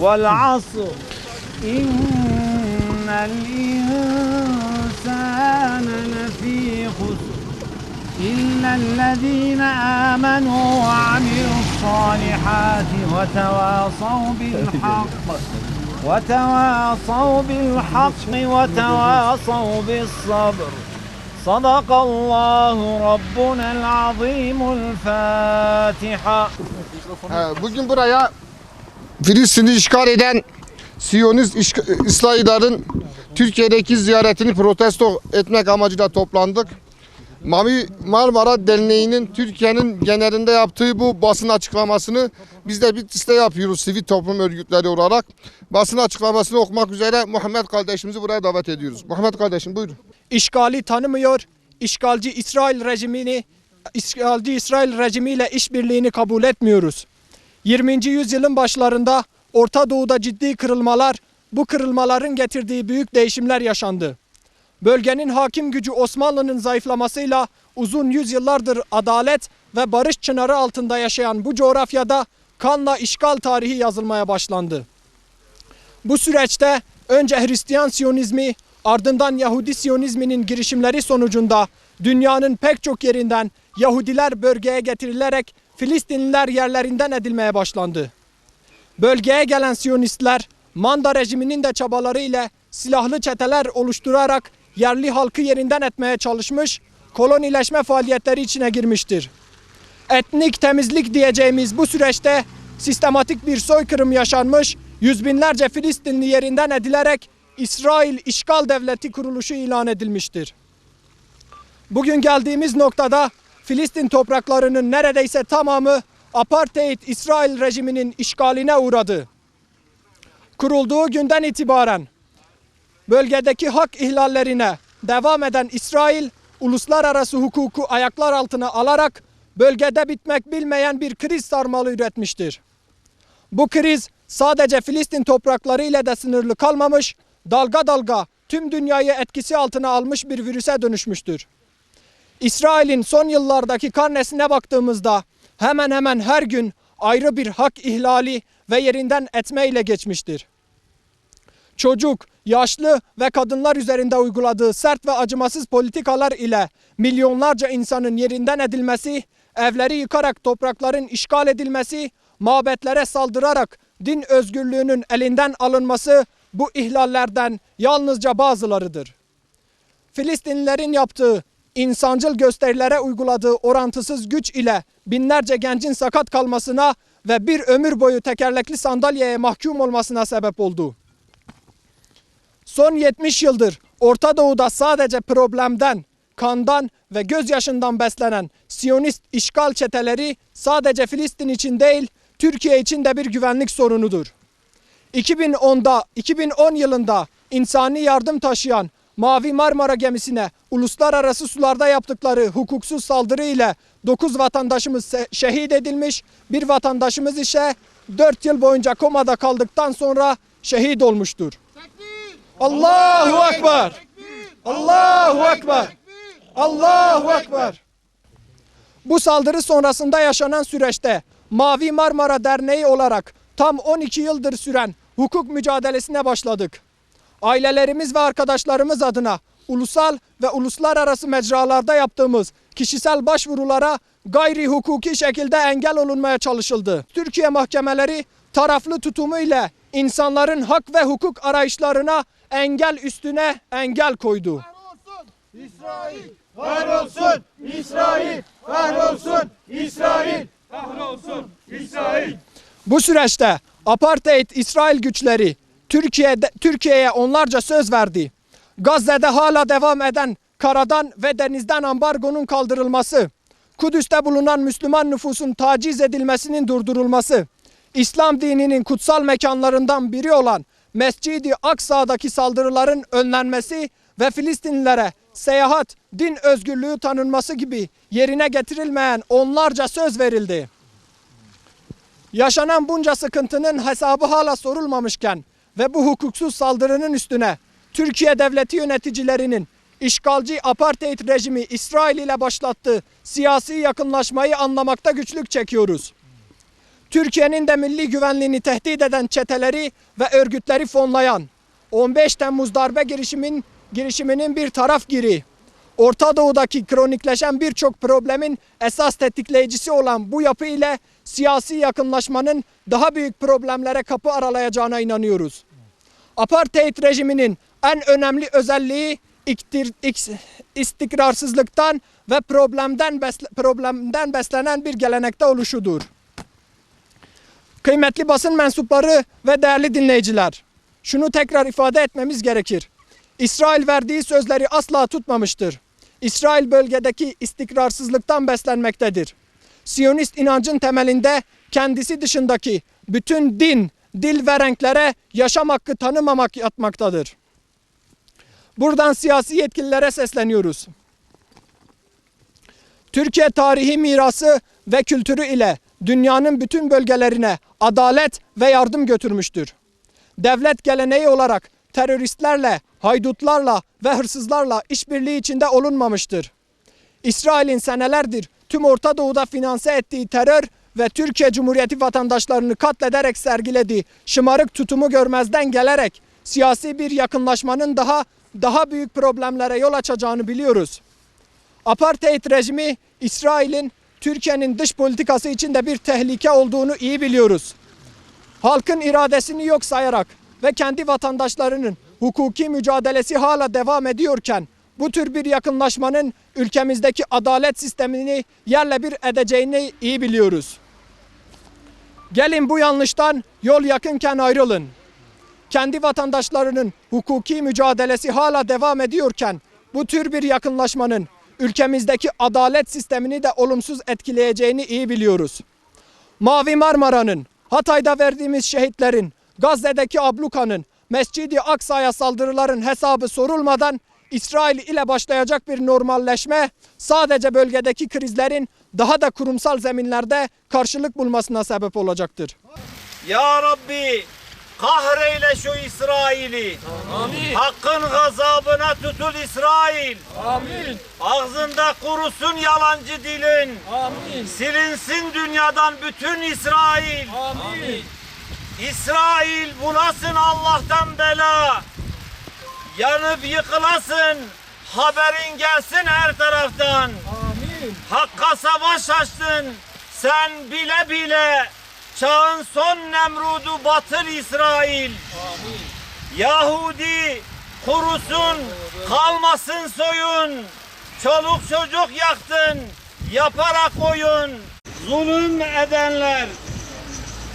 والعصر. إن الإنسان لفي خسر. إلا الذين آمنوا وعملوا الصالحات وتواصوا بالحق وتواصوا بالحق وتواصوا بالصبر. صدق الله ربنا العظيم الفاتحة. buraya Filistin'i işgal eden Siyonist İsrail'lerin Türkiye'deki ziyaretini protesto etmek amacıyla toplandık. Mavi Marmara Derneği'nin Türkiye'nin genelinde yaptığı bu basın açıklamasını biz de Bitlis'te yapıyoruz sivil toplum örgütleri olarak. Basın açıklamasını okumak üzere Muhammed kardeşimizi buraya davet ediyoruz. Muhammed kardeşim buyurun. işgali tanımıyor, işgalci İsrail rejimini işgalci İsrail rejimiyle işbirliğini kabul etmiyoruz. 20. yüzyılın başlarında Orta Doğu'da ciddi kırılmalar, bu kırılmaların getirdiği büyük değişimler yaşandı. Bölgenin hakim gücü Osmanlı'nın zayıflamasıyla uzun yüzyıllardır adalet ve barış çınarı altında yaşayan bu coğrafyada kanla işgal tarihi yazılmaya başlandı. Bu süreçte önce Hristiyan Siyonizmi ardından Yahudi Siyonizminin girişimleri sonucunda dünyanın pek çok yerinden Yahudiler bölgeye getirilerek Filistinliler yerlerinden edilmeye başlandı. Bölgeye gelen Siyonistler Manda rejiminin de çabaları ile silahlı çeteler oluşturarak yerli halkı yerinden etmeye çalışmış, kolonileşme faaliyetleri içine girmiştir. Etnik temizlik diyeceğimiz bu süreçte sistematik bir soykırım yaşanmış, yüz binlerce Filistinli yerinden edilerek İsrail işgal devleti kuruluşu ilan edilmiştir. Bugün geldiğimiz noktada Filistin topraklarının neredeyse tamamı apartheid İsrail rejiminin işgaline uğradı. Kurulduğu günden itibaren bölgedeki hak ihlallerine devam eden İsrail uluslararası hukuku ayaklar altına alarak bölgede bitmek bilmeyen bir kriz sarmalı üretmiştir. Bu kriz sadece Filistin toprakları ile de sınırlı kalmamış, dalga dalga tüm dünyayı etkisi altına almış bir virüse dönüşmüştür. İsrail'in son yıllardaki karnesine baktığımızda hemen hemen her gün ayrı bir hak ihlali ve yerinden etme ile geçmiştir. Çocuk, yaşlı ve kadınlar üzerinde uyguladığı sert ve acımasız politikalar ile milyonlarca insanın yerinden edilmesi, evleri yıkarak toprakların işgal edilmesi, mabetlere saldırarak din özgürlüğünün elinden alınması bu ihlallerden yalnızca bazılarıdır. Filistinlilerin yaptığı insancıl gösterilere uyguladığı orantısız güç ile binlerce gencin sakat kalmasına ve bir ömür boyu tekerlekli sandalyeye mahkum olmasına sebep oldu. Son 70 yıldır Orta Doğu'da sadece problemden, kandan ve gözyaşından beslenen Siyonist işgal çeteleri sadece Filistin için değil, Türkiye için de bir güvenlik sorunudur. 2010'da 2010 yılında insani yardım taşıyan Mavi Marmara gemisine uluslararası sularda yaptıkları hukuksuz saldırı ile 9 vatandaşımız şehit edilmiş, bir vatandaşımız ise 4 yıl boyunca komada kaldıktan sonra şehit olmuştur. Allahu Ekber! Allahu Ekber! Allahu Ekber! Bu saldırı sonrasında yaşanan süreçte Mavi Marmara Derneği olarak tam 12 yıldır süren hukuk mücadelesine başladık. Ailelerimiz ve arkadaşlarımız adına ulusal ve uluslararası mecralarda yaptığımız kişisel başvurulara gayri hukuki şekilde engel olunmaya çalışıldı. Türkiye mahkemeleri taraflı tutumu ile insanların hak ve hukuk arayışlarına engel üstüne engel koydu. Bu süreçte apartheid İsrail güçleri Türkiye'de Türkiye'ye onlarca söz verdi. Gazze'de hala devam eden karadan ve denizden ambargonun kaldırılması, Kudüs'te bulunan Müslüman nüfusun taciz edilmesinin durdurulması, İslam dininin kutsal mekanlarından biri olan Mescid-i Aksa'daki saldırıların önlenmesi ve Filistinlilere seyahat, din özgürlüğü tanınması gibi yerine getirilmeyen onlarca söz verildi. Yaşanan bunca sıkıntının hesabı hala sorulmamışken ve bu hukuksuz saldırının üstüne Türkiye devleti yöneticilerinin işgalci apartheid rejimi İsrail ile başlattığı siyasi yakınlaşmayı anlamakta güçlük çekiyoruz. Türkiye'nin de milli güvenliğini tehdit eden çeteleri ve örgütleri fonlayan 15 Temmuz darbe girişimin girişiminin bir taraf giri Orta Doğu'daki kronikleşen birçok problemin esas tetikleyicisi olan bu yapı ile siyasi yakınlaşmanın daha büyük problemlere kapı aralayacağına inanıyoruz. Apartheid rejiminin en önemli özelliği istikrarsızlıktan ve problemden besle- problemden beslenen bir gelenekte oluşudur. Kıymetli basın mensupları ve değerli dinleyiciler, şunu tekrar ifade etmemiz gerekir. İsrail verdiği sözleri asla tutmamıştır. İsrail bölgedeki istikrarsızlıktan beslenmektedir. Siyonist inancın temelinde kendisi dışındaki bütün din, dil ve renklere yaşam hakkı tanımamak yatmaktadır. Buradan siyasi yetkililere sesleniyoruz. Türkiye tarihi mirası ve kültürü ile dünyanın bütün bölgelerine adalet ve yardım götürmüştür. Devlet geleneği olarak teröristlerle, haydutlarla ve hırsızlarla işbirliği içinde olunmamıştır. İsrail'in senelerdir tüm Orta Doğu'da finanse ettiği terör ve Türkiye Cumhuriyeti vatandaşlarını katlederek sergilediği şımarık tutumu görmezden gelerek siyasi bir yakınlaşmanın daha daha büyük problemlere yol açacağını biliyoruz. Apartheid rejimi İsrail'in Türkiye'nin dış politikası içinde bir tehlike olduğunu iyi biliyoruz. Halkın iradesini yok sayarak ve kendi vatandaşlarının hukuki mücadelesi hala devam ediyorken bu tür bir yakınlaşmanın ülkemizdeki adalet sistemini yerle bir edeceğini iyi biliyoruz. Gelin bu yanlıştan yol yakınken ayrılın. Kendi vatandaşlarının hukuki mücadelesi hala devam ediyorken bu tür bir yakınlaşmanın ülkemizdeki adalet sistemini de olumsuz etkileyeceğini iyi biliyoruz. Mavi Marmara'nın, Hatay'da verdiğimiz şehitlerin, Gazze'deki ablukanın, Mescidi Aksa'ya saldırıların hesabı sorulmadan İsrail ile başlayacak bir normalleşme sadece bölgedeki krizlerin daha da kurumsal zeminlerde karşılık bulmasına sebep olacaktır. Ya Rabbi kahreyle şu İsrail'i. Amin. Hakkın gazabına tutul İsrail. Amin. Ağzında kurusun yalancı dilin. Amin. Silinsin dünyadan bütün İsrail. Amin. İsrail bulasın Allah'tan bela. Yanıp yıkılasın. Haberin gelsin her taraftan. Amin. Hakka savaş açtın. Sen bile bile çağın son Nemrud'u batır İsrail. Yahudi kurusun, kalmasın soyun. Çoluk çocuk yaktın, yaparak oyun. Zulüm edenler,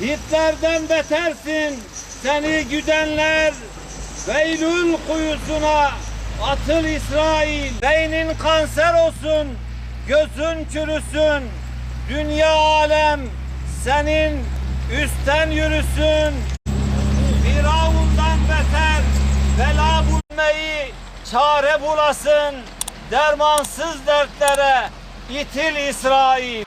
Hitler'den betersin. Seni güdenler, Beylül kuyusuna atıl İsrail. Beynin kanser olsun, gözün çürüsün. Dünya alem senin üstten yürüsün. Firavundan beter bela bulmayı çare bulasın. Dermansız dertlere itil İsrail.